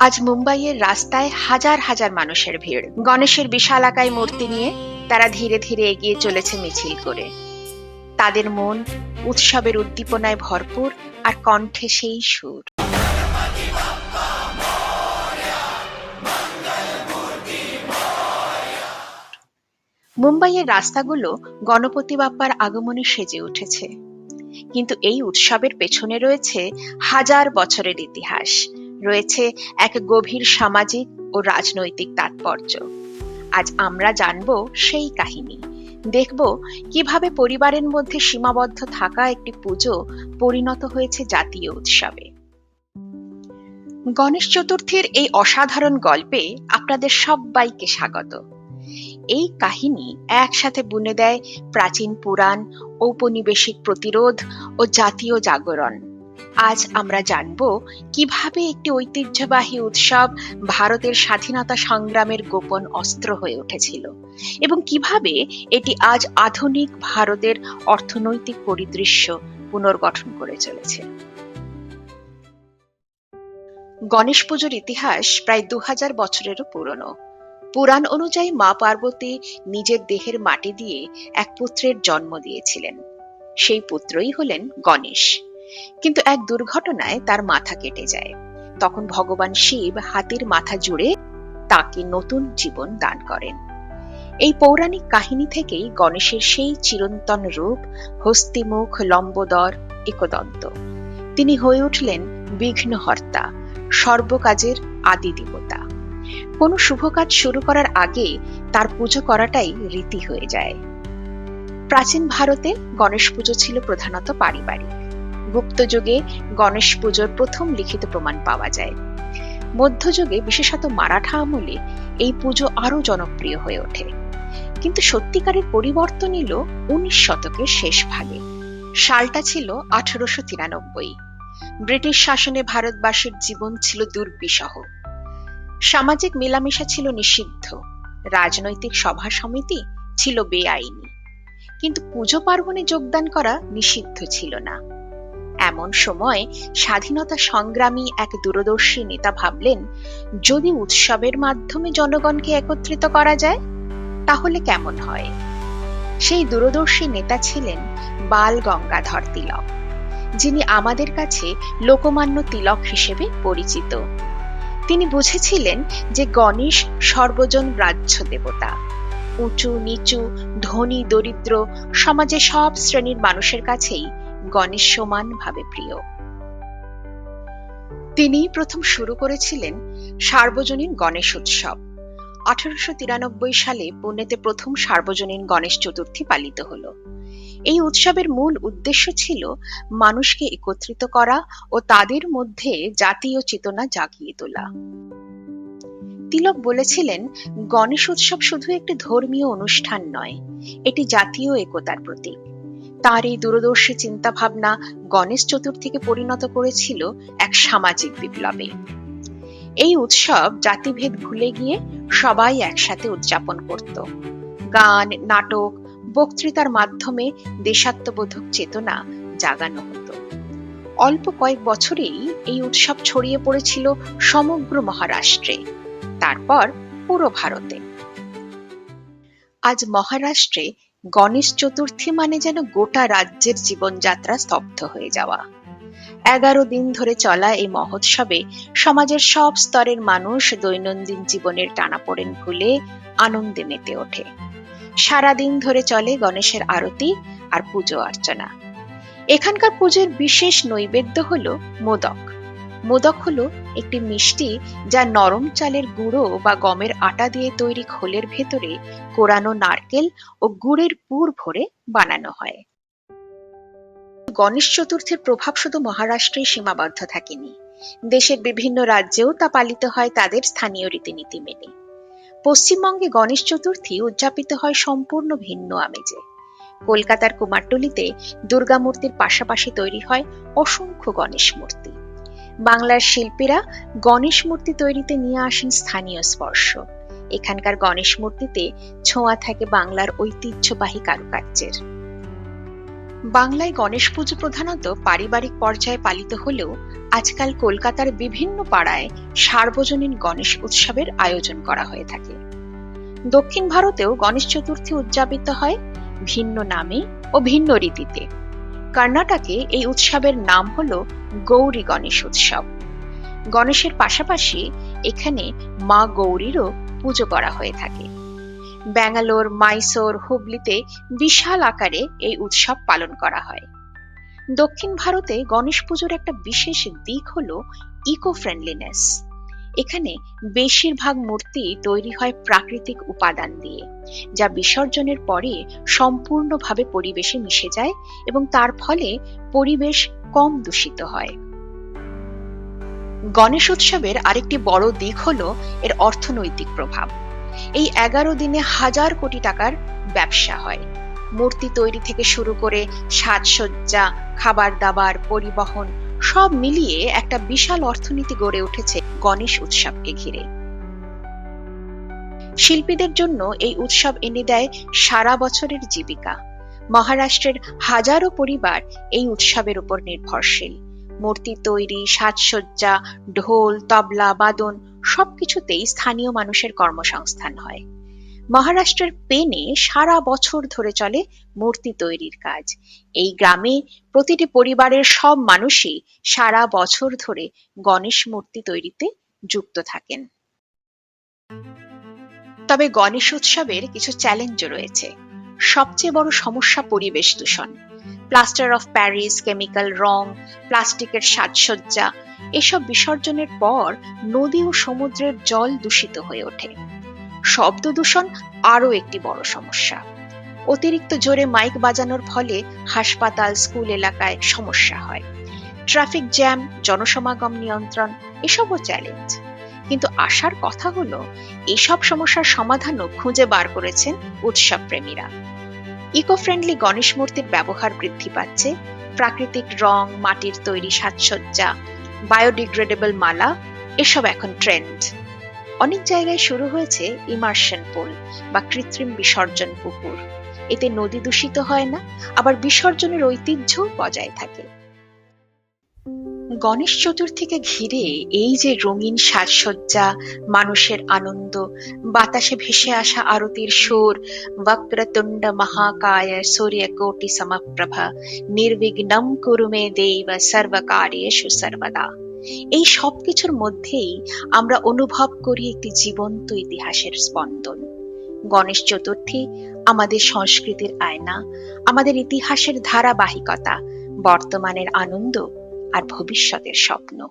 আজ মুম্বাইয়ের রাস্তায় হাজার হাজার মানুষের ভিড়। গণেশের বিশালাকায় মূর্তি নিয়ে তারা ধীরে ধীরে এগিয়ে চলেছে মিছিল করে। তাদের মন উৎসবের উদ্দীপনায় ভরপুর আর কণ্ঠে সেই সুর। মুম্বাইয়ের রাস্তাগুলো গণপতি বাপ্পার আগমনে সেজে উঠেছে। কিন্তু এই উৎসবের পেছনে রয়েছে হাজার বছরের ইতিহাস। রয়েছে এক গভীর সামাজিক ও রাজনৈতিক তাৎপর্য। আজ আমরা জানব সেই কাহিনী। দেখব কীভাবে পরিবারের মধ্যে সীমাবদ্ধ থাকা একটি পুজো পরিণত হয়েছে জাতীয় উৎসবে। গণেশ চতুর্থীর এই অসাধারণ গল্পে আপনাদের সবাইকে স্বাগত। এই কাহিনী একসাথে বুনে দেয় প্রাচীন পুরাণ, ঔপনিবেশিক প্রতিরোধ ও জাতীয় জাগরণ। আজ আমরা জানব কীভাবে একটি ঐতিহ্যবাহী উৎসব ভারতের স্বাধীনতা সংগ্রামের গোপন অস্ত্র হয়ে উঠেছিল এবং কীভাবে এটি আজ আধুনিক ভারতের অর্থনৈতিক পরিদৃশ্য পুনর্গঠন করে চলেছে। গণেশ পুজোর ইতিহাস প্রায় দু হাজার বছরেরও পুরনো। পুরাণ অনুযায়ী মা পার্বতী নিজের দেহের মাটি দিয়ে এক পুত্রের জন্ম দিয়েছিলেন। সেই পুত্রই হলেন গণেশ। কিন্তু এক দুর্ঘটনায় তার মাথা কেটে যায়। তখন ভগবান শিব হাতির মাথা জুড়ে তাকে নতুন জীবন দান করেন। এই পৌরাণিক কাহিনী থেকেই গণেশের সেই চিরন্তন রূপ হস্তিমুখ, লম্বোদর, একদন্ত। তিনি হয়ে উঠলেন বিঘ্নহর্তা, সর্বকাজের আদি দেবতা। কোনো শুভ কাজ শুরু করার আগে তার পুজো করাটাই রীতি হয়ে যায়। প্রাচীন ভারতে গণেশ পুজো ছিল প্রধানত পারিবারিক। গুপ্ত যুগে গণেশ পুজোর প্রথম লিখিত প্রমাণ পাওয়া যায়। মধ্যযুগে বিশেষত মারাঠা আমলে এই পুজো আরও জনপ্রিয় হয়ে ওঠে। কিন্তু সত্যিকারের পরিবর্তন এলো উনিশ শতকের শেষ ভাগে। সালটা ছিল আঠারোশো তিরানব্বই। ব্রিটিশ শাসনে ভারতবাসীর জীবন ছিল দুর্বিষহ। সামাজিক মেলামেশা ছিল নিষিদ্ধ। রাজনৈতিক সভা সমিতি ছিল বেআইনি। কিন্তু পুজো পার্বণে যোগদান করা নিষিদ্ধ ছিল না। এমন সময় স্বাধীনতা সংগ্রামী এক দূরদর্শী নেতা ভাবলেন, যদি উৎসবের মাধ্যমে জনগণকে একত্রিত করা যায়, তাহলে কেমন হয়? সেই দূরদর্শী নেতা ছিলেন বাল গঙ্গাধর তিলক, যিনি আমাদের কাছে লোকমান্য তিলক হিসেবে পরিচিত। তিনি বুঝেছিলেন যে গণেশ সর্বজন গ্রাহ্য দেবতা। উঁচু, নিচু, ধনী, দরিদ্র সমাজে সব শ্রেণির মানুষের কাছেই গণেশ সমানভাবে প্রিয়। তিনি প্রথম শুরু করেছিলেন সার্বজনীন গণেশ উৎসব। আঠারোশো তিরানব্বই সালে পুনেতে প্রথম সার্বজনীন গণেশ চতুর্থী পালিত হলো। এই উৎসবের মূল উদ্দেশ্য ছিল মানুষকে একত্রিত করা ও তাদের মধ্যে জাতীয় চেতনা জাগিয়ে তোলা। তিলক বলেছিলেন, গণেশ উৎসব শুধু একটি ধর্মীয় অনুষ্ঠান নয়, এটি জাতীয় একতার প্রতীক। তার এই দূরদর্শী চিন্তা ভাবনা গণেশ চতুর্থীকে পরিণত করেছিল এক সামাজিক বিপ্লবে। এই উৎসব জাতিভেদ ভুলে গিয়ে সবাই একসাথে উদযাপন করত। গান, নাটক, বক্তৃতার মাধ্যমে দেশাত্মবোধক চেতনা জাগানো হতো। অল্প কয়েক বছরেই এই উৎসব ছড়িয়ে পড়েছিল সমগ্র মহারাষ্ট্রে, তারপর পুরো ভারতে। আজ মহারাষ্ট্রে গণেশ চতুর্থী মানে যেন গোটা রাজ্যের জীবনযাত্রা স্তব্ধ হয়ে যাওয়া। এগারো দিন ধরে চলা এই মহোৎসবে সমাজের সব স্তরের মানুষ দৈনন্দিন জীবনের টানাপোড়েন ভুলে আনন্দে মেতে ওঠে। সারাদিন ধরে চলে গণেশের আরতি আর পুজো অর্চনা। এখানকার পুজোর বিশেষ নৈবেদ্য হলো মোদক। মোদক হলো একটি মিষ্টি যা নরম চালের গুঁড়ো বা গমের আটা দিয়ে তৈরি খোলের ভেতরে কোরানো নারকেল ও গুড়ের পুর ভরে বানানো হয়। গণেশ চতুর্থীর প্রভাব শুধু মহারাষ্ট্রেই সীমাবদ্ধ থাকেনি। দেশের বিভিন্ন রাজ্যেও তা পালিত হয় তাদের স্থানীয় রীতিনীতি মেনে। পশ্চিমবঙ্গে গণেশ চতুর্থী উদযাপিত হয় সম্পূর্ণ ভিন্ন আমেজে। কলকাতার কুমারটুলিতে দুর্গা মূর্তির পাশাপাশি তৈরি হয় অসংখ্য গণেশ মূর্তি। বাংলার শিল্পীরা গণেশ মূর্তি তৈরিতে নিয়ে আসেন স্থানীয় স্পর্শ। এখানকার গণেশ মূর্তিতে ছোঁয়া থাকে বাংলার ঐতিহ্যবাহী কারুকার্যের। বাংলায় গণেশ পুজো প্রধানত পারিবারিক পর্যায়ে পালিত হলেও আজকাল কলকাতার বিভিন্ন পাড়ায় সার্বজনীন গণেশ উৎসবের আয়োজন করা হয়ে থাকে। দক্ষিণ ভারতেও গণেশ চতুর্থী উদযাপিত হয় ভিন্ন নামে ও ভিন্ন রীতিতে। কর্ণাটকে এই উৎসবের নাম হল গৌরী গণেশ উৎসব। গণেশের পাশাপাশি এখানে মা গৌরীরও পুজো করা হয়ে থাকে। ব্যাঙ্গালোর, মাইসোর হুবলিতে বিশাল আকারে এই উৎসব পালন করা হয়। দক্ষিণ ভারতে গণেশ পুজোর একটা বিশেষ দিক হলো ইকো ফ্রেন্ডলিনেস এখানে বেশিরভাগ মূর্তি তৈরি হয় প্রাকৃতিক উপাদান দিয়ে, যা বিসর্জনের পরে সম্পূর্ণভাবে পরিবেশে মিশে যায় এবং তার ফলে পরিবেশ কম দূষিত হয়। গণেশ উৎসবের আরেকটি বড় দিক হলো এর অর্থনৈতিক প্রভাব। এই এগারো দিনে হাজার কোটি টাকার ব্যবসা হয়। মূর্তি তৈরি থেকে শুরু করে সাজসজ্জা, খাবার দাবার, পরিবহন সব মিলিয়ে একটা বিশাল অর্থনীতি গড়ে উঠেছে গণেশ উৎসবকে ঘিরে। শিল্পীদের জন্য এই উৎসব এনে দেয় সারা বছরের জীবিকা। মহারাষ্ট্রের হাজারো পরিবার এই উৎসবের উপর নির্ভরশীল। মূর্তি তৈরি, সাজসজ্জা, ঢোল, তবলা, বাদন সবকিছুতেই স্থানীয় মানুষের কর্মসংস্থান হয়। মহারাষ্ট্রের পেনে সারা বছর ধরে চলে মূর্তি তৈরির কাজ। এই গ্রামে প্রতিটি পরিবারের সব মানুষই সারা বছর ধরে গণেশ মূর্তি তৈরিতে যুক্ত থাকেন। তবে গণেশ উৎসবের কিছু চ্যালেঞ্জও রয়েছে। সবচেয়ে বড় সমস্যা পরিবেশ দূষণ। প্লাস্টার অফ প্যারিস কেমিক্যাল রং, প্লাস্টিকের সাজসজ্জা, এসব বিসর্জনের পর নদী ও সমুদ্রের জল দূষিত হয়ে ওঠে। শব্দ দূষণ আরও একটি বড় সমস্যা। অতিরিক্ত জোরে মাইক বাজানোর ফলে হাসপাতাল, স্কুল এলাকায় সমস্যা হয়। ট্রাফিক জ্যাম, জনসমাগম নিয়ন্ত্রণ, এসবও চ্যালেঞ্জ। কিন্তু আসার কথা হলো, এসব সমস্যার সমাধানও খুঁজে বার করেছেন উৎসব প্রেমীরা ইকো ফ্রেন্ডলি গণেশ মূর্তির ব্যবহার বৃদ্ধি পাচ্ছে। প্রাকৃতিক রং, মাটির তৈরি সাজসজ্জা, বায়োডিগ্রেডেবল মালা, এসব এখন ট্রেন্ড। অনেক জায়গায় শুরু হয়েছে ইমার্শন পুল বা কৃত্রিম বিসর্জন পুকুর। এতে নদী দূষিত হয় না, আবার বিসর্জনের ঐতিহ্য বজায় থাকে। গণেশ চতুর্থীকে ঘিরে এই যে রঙিন সাজসজ্জা, মানুষের আনন্দ, বাতাসে ভেসে আসা আরতির সুর বক্রতুণ্ড মহাকায় সূর্য কোটি সমপ্রভা নির্বিঘ্নম কুরুমে দেব সর্বকার্যেষু সর্বদা এই সবকিছুর মধ্যেই আমরা অনুভব করি একটি জীবন্ত ইতিহাসের স্পন্দন। গণেশ চতুর্থী, আমাদের সংস্কৃতির আয়না, আমাদের ইতিহাসের ধারাবাহিকতা, বর্তমানের আনন্দ আর ভবিষ্যতের স্বপ্ন।